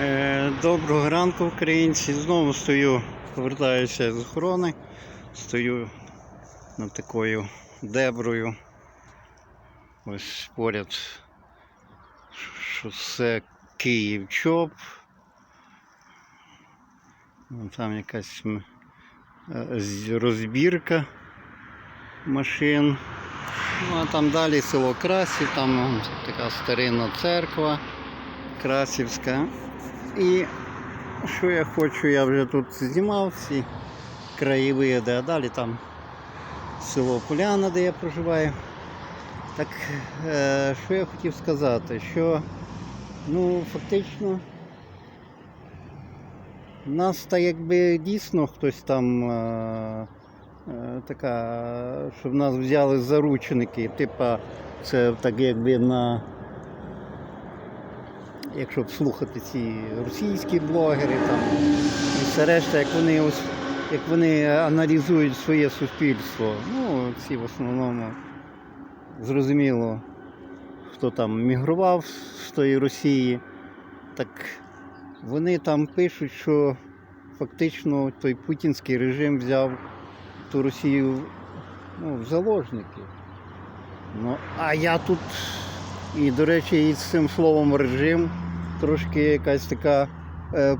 Е, Доброго ранку, українці. Знову стою, повертаюся з охорони. Стою над такою деброю. Ось поряд шосе Київ чоп. Там якась е, розбірка машин. Ну а там далі село Красів, там така старинна церква. Красівська. І що я хочу, я вже тут знімав ці краєвиди, а далі там село Поляна, де я проживаю. Так е, що я хотів сказати, що ну фактично нас так якби дійсно хтось там е, е, така, щоб нас взяли заручники, типа це так якби на якщо слухати ці російські блогери там і все решта, як вони ось як вони аналізують своє суспільство. Ну, ці в основному зрозуміло, хто там мігрував з тої Росії, так вони там пишуть, що фактично той путінський режим взяв ту Росію ну, в заложники. Ну, а я тут і, до речі, і з цим словом режим трошки якась така е,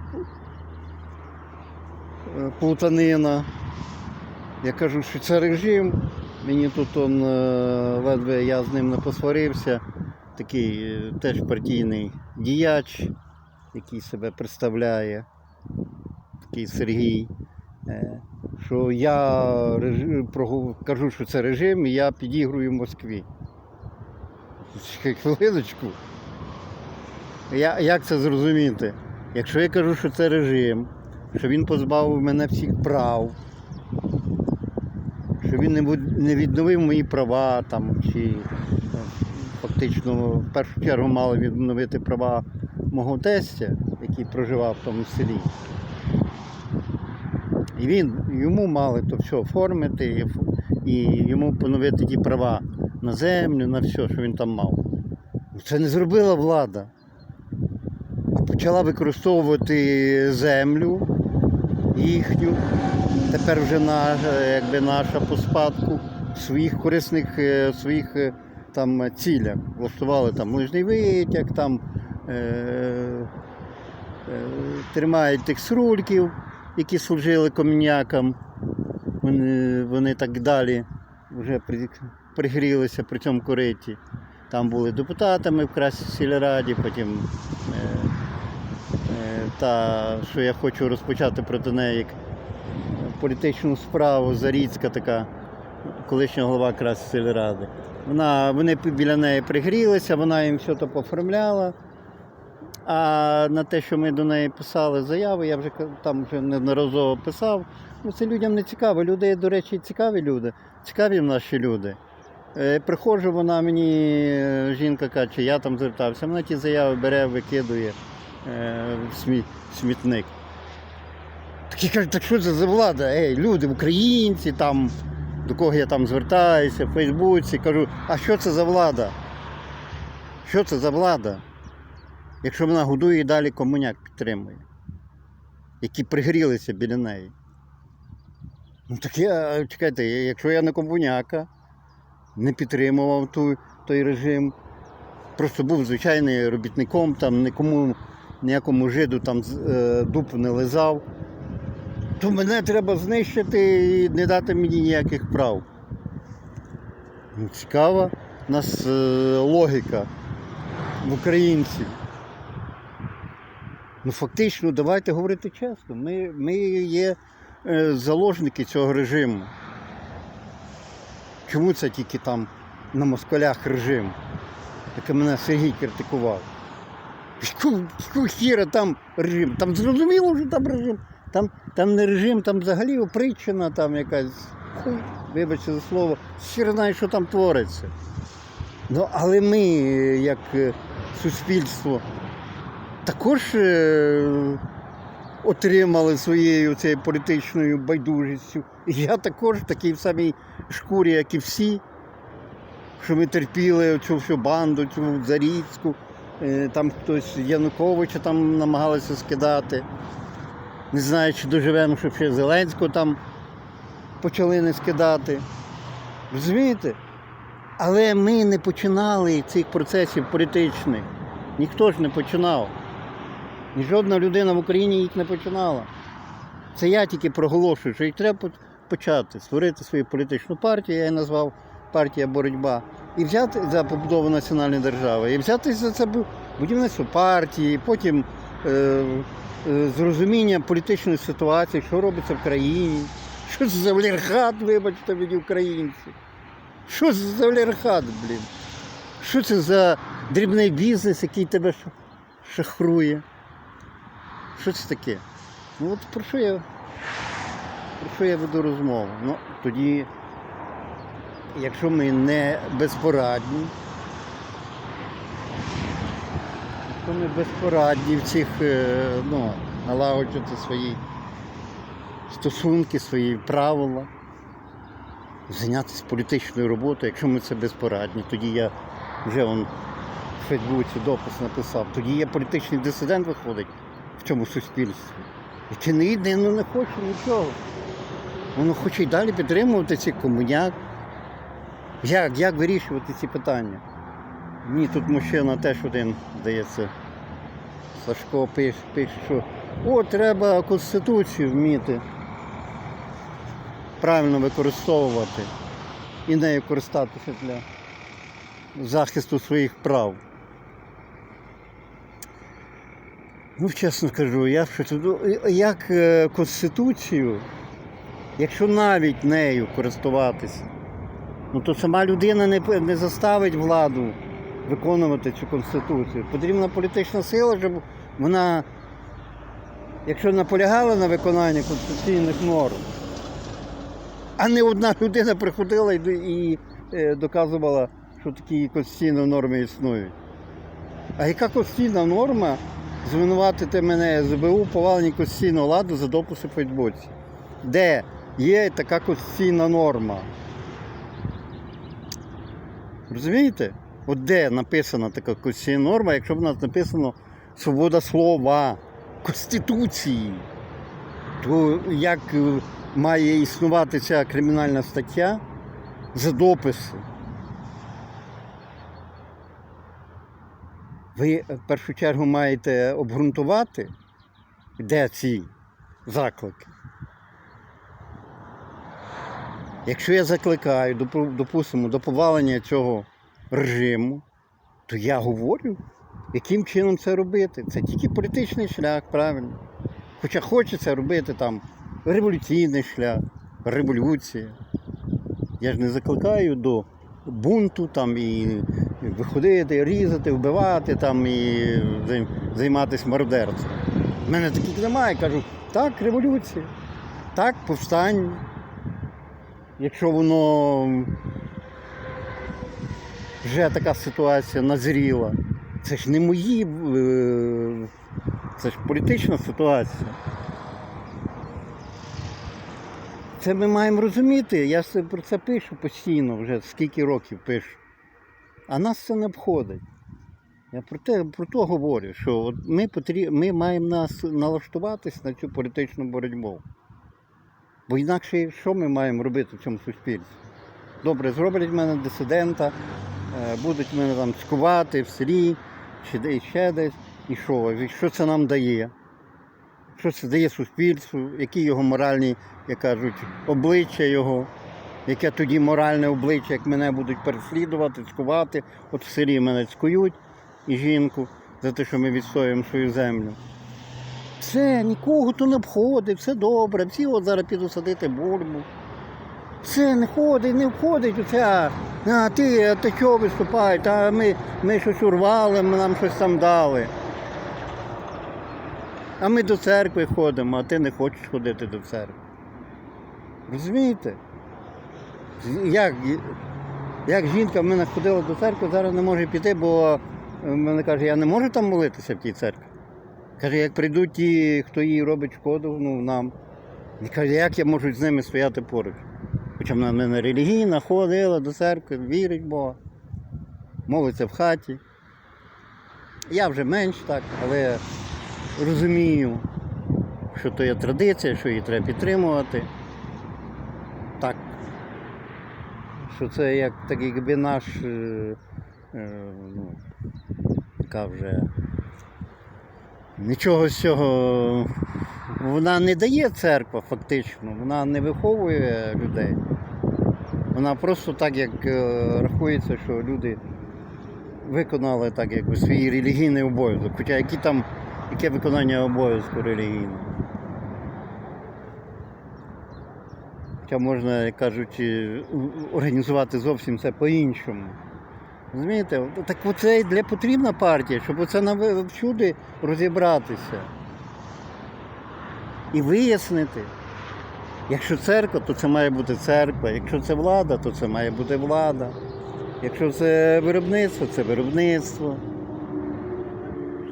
е, плутанина. Я кажу, що це режим. Мені тут он, е, ледве я з ним не посварився. Такий е, теж партійний діяч, який себе представляє, такий Сергій. Що я кажу, що це режим, і я підігрую Москві. Хвилиночку. Я, як це зрозуміти? Якщо я кажу, що це режим, що він позбавив мене всіх прав, що він не, не відновив мої права, там, чи е, фактично в першу чергу мали відновити права мого тестя, який проживав в тому селі. І він, йому мали то все оформити і йому поновити ті права на землю, на все, що він там мав. Це не зробила влада. Почала використовувати землю їхню, тепер вже наша, якби наша по спадку в своїх корисних е, своїх е, там цілях. Влаштували там лижний витяг, там е, е, тримають тих срульків, які служили комінякам. Вони, вони так далі вже при, пригрілися при цьому кориті. Там були депутатами в Красі сільраді, потім е, та, що я хочу розпочати проти неї як політичну справу Заріцька така, колишня голова Красі сільради. Вона, вони біля неї пригрілися, вона їм все то поформляла. А на те, що ми до неї писали заяви, я вже там вже неодноразово писав. Ну, це людям не цікаво. Люди, до речі, цікаві люди, цікаві наші люди. Е, приходжу, вона мені, е, жінка каже, я там звертався, вона ті заяви бере, викидує смітник. Такі кажуть, так що це за влада? Ей, люди, українці, там, до кого я там звертаюся, в Фейсбуці, кажу, а що це за влада? Що це за влада? Якщо вона годує і далі комуняк підтримує, які пригрілися біля неї. Ну так я, чекайте, якщо я не комуняка, не підтримував ту, той режим, просто був звичайним робітником, там нікому, ніякому жиду там е, дуб не лизав, то мене треба знищити і не дати мені ніяких прав. Ну, Цікава у нас е, логіка в українців. Ну, фактично, давайте говорити чесно. Ми, ми є е, заложники цього режиму. Чому це тільки там на москалях режим? Яке мене Сергій критикував. Хіра там режим? Там зрозуміло, що там режим. Там, там не режим, там взагалі опричина там якась. Вибачте за слово, хір знає, що там твориться. Ну, але ми, як е, суспільство, також е, отримали своєю цією політичною байдужістю. І я також в такій самій шкурі, як і всі, що ми терпіли цю всю банду, цю зарізьку, е, там хтось Януковича там намагалися скидати. Не знаю, чи доживемо, щоб ще Зеленського там почали не скидати. Розумієте? Але ми не починали цих процесів політичних. Ніхто ж не починав. Ні жодна людина в Україні їх не починала. Це я тільки проголошую, що їх треба почати, створити свою політичну партію, я її назвав партія боротьба, і взяти за побудову національної держави, і взяти за це будівництво партії, потім е, е, зрозуміння політичної ситуації, що робиться в країні, що це за олігархат, вибачте мені українці. Що це за олігархат, блін? Що це за дрібний бізнес, який тебе шахрує? Що це таке? Ну от про що я, про що я веду розмову? Ну, тоді, якщо ми не безпорадні, якщо ми безпорадні в цих, е, ну, налагоджувати свої стосунки, свої правила, зайнятися політичною роботою, якщо ми це безпорадні, тоді я вже он в Фейсбуці допис написав, тоді я політичний дисидент виходить в цьому суспільстві. Яке не йде, ну не хоче нічого. Воно хоче й далі підтримувати цей комуняк. Як, як вирішувати ці питання? Ні, тут мужчина теж один, здається, Сашко пише, пише, що о, треба Конституцію вміти правильно використовувати і нею користатися для захисту своїх прав. Ну, чесно кажу, я тут, як е, Конституцію, якщо навіть нею користуватися, ну то сама людина не, не заставить владу виконувати цю Конституцію. Потрібна політична сила, щоб вона, якщо наполягала на виконанні конституційних норм, а не одна людина приходила і, і е, доказувала, що такі конституційні норми існують. А яка конституційна норма звинуватити мене СБУ поваленні конституційного ладу за дописи в Фейсбуці? Де є така конституційна норма? Розумієте? От де написана така конституційна норма, якщо в нас написано свобода слова, Конституції, то як е, має існувати ця кримінальна стаття за дописи? Ви е, в першу чергу маєте обґрунтувати, де ці заклики. Якщо я закликаю, допустимо, до повалення цього режиму, то я говорю, яким чином це робити. Це тільки політичний шлях, правильно. Хоча хочеться робити там революційний шлях, революція. Я ж не закликаю до бунту там і виходити, різати, вбивати там і займатися мародерством. У мене таких немає. Кажу, так, революція, так, повстання. Якщо воно вже така ситуація назріла, це ж не мої, е, це ж політична ситуація. Це ми маємо розуміти. Я про це пишу постійно, вже скільки років пишу. А нас це не обходить. Я про те, про то говорю, що от ми, потріб, ми маємо нас налаштуватись на цю політичну боротьбу. Бо інакше що ми маємо робити в цьому суспільстві? Добре, зроблять мене дисидента, е, будуть мене там скувати в селі чи де ще десь. І що? І що це нам дає? Що це дає суспільству, які його моральні, як кажуть, обличчя його, яке тоді моральне обличчя, як мене будуть переслідувати, цькувати. От в селі мене цькують і жінку за те, що ми відстоюємо свою землю. Все, нікого то не обходить, все добре, всі от зараз підуть садити бульбу. Все не ходить, не входить оця. А ти, ти чого виступаєш? А ми, ми щось урвали, ми нам щось там дали. А ми до церкви ходимо, а ти не хочеш ходити до церкви. Розумієте? Як, як жінка в мене ходила до церкви, зараз не може піти, бо в мене каже, я не можу там молитися в тій церкві. Каже, як прийдуть ті, хто їй робить шкоду, ну нам. І каже, як я можу з ними стояти поруч? Хоча вона в мене релігійна, ходила до церкви, вірить в Бога, молиться в хаті. Я вже менш так, але розумію, що то є традиція, що її треба підтримувати. Так. Що це як так якби наш е, е, ну, така вже нічого з цього. Вона не дає церква фактично, вона не виховує людей. Вона просто так, як е, рахується, що люди виконали так, якби свій релігійний обов'язок. Хоча які там, яке виконання обов'язку релігійного? Хоча можна, як кажуть, е, організувати зовсім це по-іншому. Розумієте? Так оце і для потрібна партія, щоб оце всюди розібратися і вияснити. Якщо церква, то це має бути церква. Якщо це влада, то це має бути влада. Якщо це виробництво, це виробництво.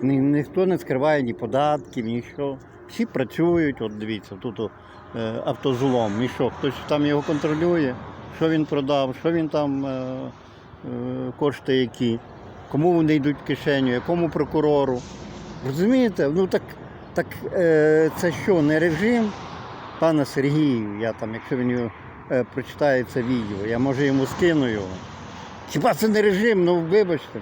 Ні, ніхто не скриває ні податків, нічого. Всі працюють, от дивіться, тут о, е, автозлом. І що, хтось там його контролює, що він продав, що він там е, кошти які, кому вони йдуть в кишеню, якому прокурору. Розумієте? Ну так, так е, це що, не режим? Пане Сергію, я там, якщо він е, прочитає це відео, я може йому скину його. Хіба це не режим? Ну вибачте.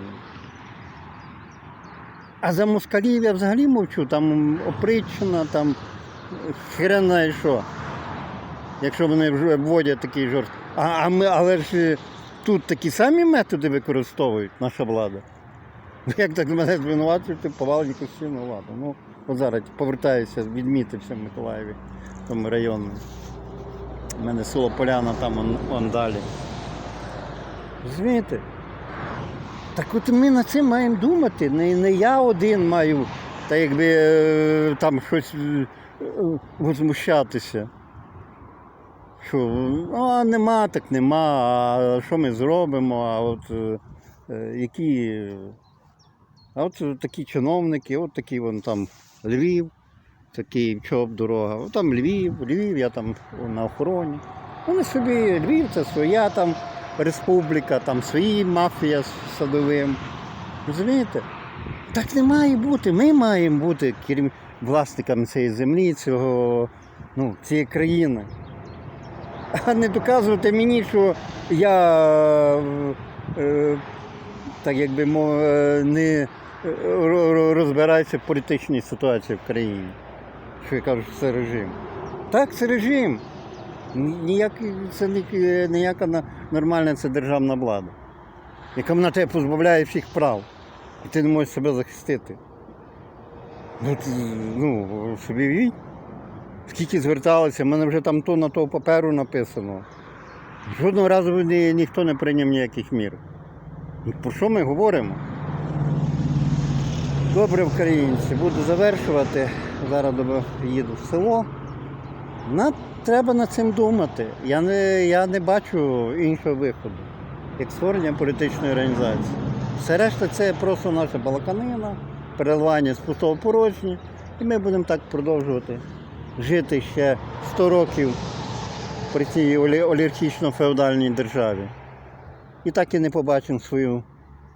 А за москалів я взагалі мовчу, там опричина, там хрен знає що. Якщо вони вже вводять такий жорсткий. А, а ми, але ж е, тут такі самі методи використовують наша влада. Ну, Як так мене звинувачувати повалені конституційну владу? Ну, от зараз повертаюся, відмітився в Миколаєві, тому районі. У мене село Поляна, там он, он далі. Розумієте? Так от ми над цим маємо думати. Не, не я один маю та якби е, там щось е, е, возмущатися. Що, а нема, так нема, а що ми зробимо, а от е, е, які. А от такі чиновники, от такі вон там Львів, такий чоп дорога. От там Львів, Львів, я там на охороні. Вони собі, Львів це своя там республіка, там свої мафія з садовим. Розумієте? Так не має бути. Ми маємо бути керів... власниками цієї землі, цього, ну, цієї країни. А не доказувати мені, що я е, е, так мов, е, не ро- ро- розбираюся в політичній ситуації в країні. Що я кажу, що це режим. Так, це режим. Ніяк, це ніяка нормальна це державна влада, яка на тебе позбавляє всіх прав. І ти не можеш себе захистити. Ну, ти, ну собі вій. Скільки зверталися, в мене вже там то на того паперу написано. Жодного разу ні, ніхто не прийняв ніяких мір. Ну, Про що ми говоримо? Добре, українці, буду завершувати. Зараз їду в село. На, треба над цим думати. Я не, я не бачу іншого виходу, як створення політичної організації. Все решта це просто наша балаканина, переливання з пустого порожнє. І ми будемо так продовжувати жити ще 100 років при цій олі- олігархічно-феодальній державі. І так і не побачимо свою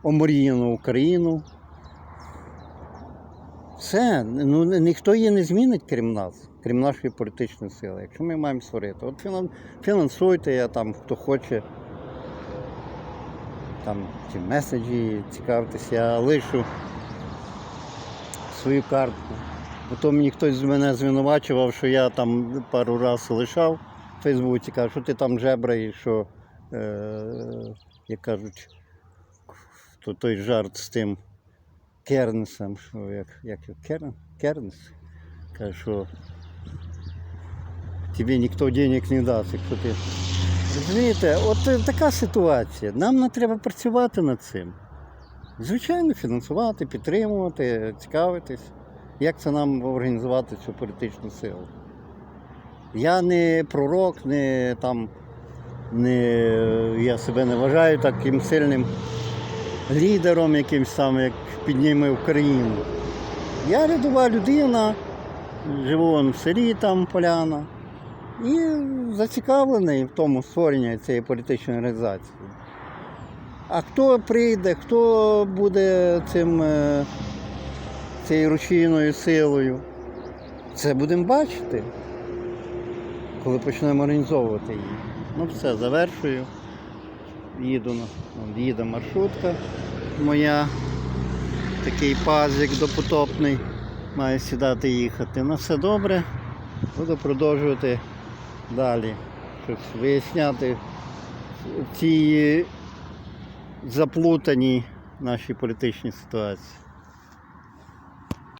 омріяну Україну. Все, ну ніхто її не змінить, крім нас, крім нашої політичної сили. Якщо ми маємо створити, от фінансуйте я там, хто хоче. Там ті меседжі цікавитись, я лишу свою картку. Потім мені хтось мене звинувачував, що я там пару разів лишав в Фейсбуці, каже, що ти там жебраєш, що, е, як кажуть, то той жарт з тим Кернесом, що як, як Керн, Кернес, каже, що тобі ніхто денег не дасть, якщо ти. Розумієте, от така ситуація. Нам не треба працювати над цим. Звичайно, фінансувати, підтримувати, цікавитись, як це нам організувати цю політичну силу. Я не пророк, не там, не, я себе не вважаю таким сильним лідером, якимсь там, як підніме Україну. Я рядова людина, живу вон в селі там поляна. І зацікавлений в тому створенні цієї політичної організації. А хто прийде, хто буде цим е, цією рушійною силою. Це будемо бачити, коли почнемо організовувати її. Ну все, завершую. Їду їде маршрутка моя. Такий пазик допотопний. Має сідати їхати. На все добре. Буду продовжувати далі. Щось виясняти в цій заплутаній нашій політичній ситуації.